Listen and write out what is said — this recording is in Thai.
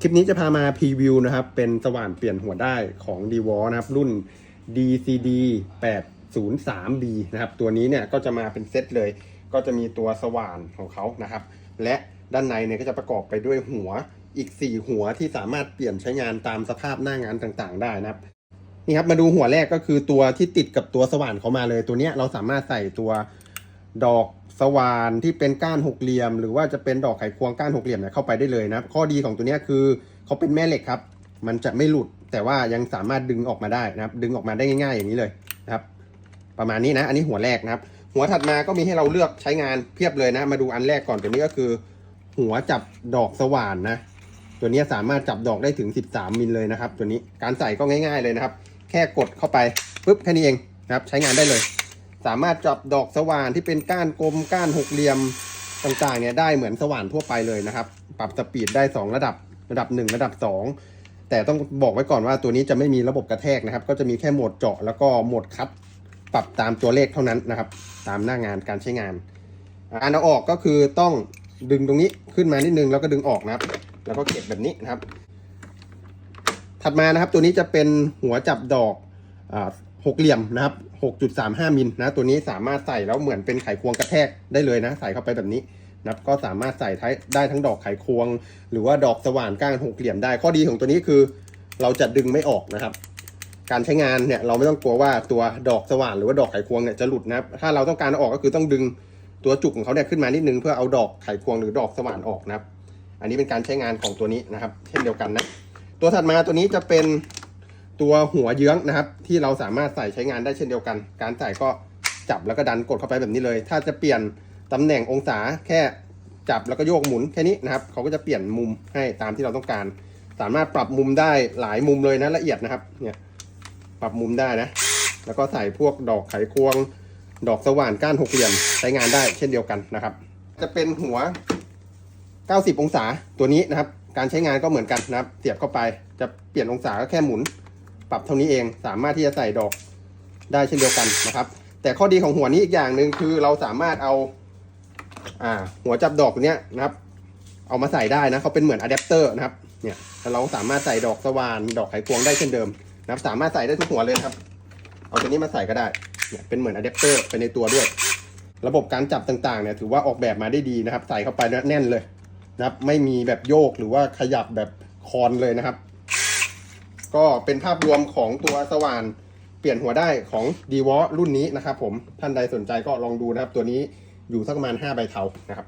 คลิปนี้จะพามาพรีวิวนะครับ เป็นสว่านเปลี่ยนหัวได้ของ d w a l นะครับ รุ่น DCD 803B นะครับ ตัวนี้เนี่ยก็จะมาเป็นเซตเลย ก็จะมีตัวสว่านของเขานะครับ และด้านในเนี่ยก็จะประกอบไปด้วยหัวอีก 4 หัวที่สามารถเปลี่ยนใช้งานตามสภาพหน้างานต่างๆ ได้นะครับ นี่ครับมาดูหัวแรกก็คือตัวที่ติดกับตัวสว่านเขามาเลย ตัวเนี้ยเราสามารถใส่ตัว ดอกสว่านที่เป็นก้านหกเหลี่ยม หรือว่าจะเป็นดอกไขควงก้านหกเหลี่ยมเนี่ยเข้าไปได้เลยนะข้อดีของตัวนี้คือเขาเป็นแม่เหล็กครับ มันจะไม่หลุดแต่ว่ายังสามารถดึงออกมาได้นะครับ ดึงออกมาได้ง่าย ๆ อย่างนี้เลยนะครับ ประมาณนี้นะ อันนี้หัวแรกนะครับ หัวถัดมาก็มีให้เราเลือกใช้งานเพียบเลยนะ มาดูอันแรกก่อนตัวนี้ก็คือ หัวจับดอกสว่านนะ ตัวนี้สามารถจับดอกได้ถึง 13มิลเลยนะครับ ตัวนี้การใส่ก็ง่าย ๆเลยนะครับ แค่กดเข้าไปปุ๊บแค่นี้เองนะครับ ใช้งานได้เลย สามารถจับดอกสว่านที่เป็นก้านกลมก้านหกเหลี่ยมต่างๆเนี่ยได้เหมือนสว่านทั่วไปเลยนะครับ ปรับสปีดได้ 2 ระดับระดับ 1 ระดับ 2 แต่ต้องบอกไว้ก่อนว่าตัวนี้จะไม่มีระบบกระแทกนะครับ ก็จะมีแค่โหมดเจาะแล้วก็โหมดคัด ปรับตามตัวเลขเท่านั้นนะครับ ตามหน้างานการใช้งานอันเอาออกก็คือต้องดึงตรงนี้ขึ้นมานิดนึงแล้วก็ดึงออกนะครับ แล้วก็เก็บแบบนี้นะครับ ถัดมานะครับตัวนี้จะเป็นหัวจับดอกอา หกเหลี่ยมนะครับ 6.35 มิลนะ ตัวนี้สามารถใส่แล้วเหมือนเป็นไขควงกระแทกได้เลยนะ ใส่เข้าไปแบบนี้นะครับก็สามารถใส่ได้ทั้งดอกไขควง หรือว่าดอกสว่านก้านหกเหลี่ยมได้ ข้อดีของตัวนี้คือเราจะดึงไม่ออกนะครับ การใช้งานเนี่ยเราไม่ต้องกลัวว่าตัวดอกสว่านหรือว่าดอกไขควงเนี่ยจะหลุดนะครับ ถ้าเราต้องการเอาออกก็คือต้องดึงตัวจุกของเขาเนี่ยขึ้นมานิดนึงเพื่อเอาดอกไขควงหรือดอกสว่านออกนะครับ อันนี้เป็นการใช้งานของตัวนี้นะครับ เช่นเดียวกันนะ ตัวถัดมาตัวนี้จะเป็น ตัวหัวเยื้องนะครับ ที่เราสามารถใส่ใช้งานได้เช่นเดียวกัน การใส่ก็จับแล้วก็ดันกดเข้าไปแบบนี้เลย ถ้าจะเปลี่ยนตำแหน่งองศาแค่จับแล้วก็โยกหมุนแค่นี้นะครับเขาก็จะเปลี่ยนมุมให้ตามที่เราต้องการ สามารถปรับมุมได้หลายมุมเลยนะละเอียดนะครับเนี่ยปรับมุมได้นะ แล้วก็ใส่พวกดอกไขควง ดอกสว่านก้านหกเหลี่ยมใช้งานได้เช่นเดียวกันนะครับ จะเป็นหัว 90 องศาตัวนี้นะครับ การใช้งานก็เหมือนกันนะครับ เสียบเข้าไปจะเปลี่ยนองศาก็แค่หมุน ปรับเท่านี้เองสามารถที่จะใส่ดอกได้เช่นเดียวกันนะครับ แต่ข้อดีของหัวนี้อีกอย่างหนึ่งคือเราสามารถเอาอ่าหัวจับดอกเนี้ยนะครับ เอามาใส่ได้นะเขาเป็นเหมือนอะแดปเตอร์นะครับเนี่ยเราสามารถใส่ดอกสว่านดอกไขควงได้เช่นเดิมนะครับสามารถใส่ได้ทุกหัวเลยครับ เอาตัวนี้มาใส่ก็ได้เนี่ยเป็นเหมือนอะแดปเตอร์ไปในตัวด้วย ระบบการจับต่างๆเนี่ยถือว่าออกแบบมาได้ดีนะครับ ใส่เข้าไปแล้วแน่นเลยนะครับ ไม่มีแบบโยกหรือว่าขยับแบบคอนเลยนะครับ ก็เป็นภาพรวมของตัวสว่านเปลี่ยนหัวได้ของ d ีวอรุ่นนี้นะครับผมท่านใดสนใจก็ลองดูนะครับ ตัวนี้อยู่สักประมาณ5ใบเทานะครับ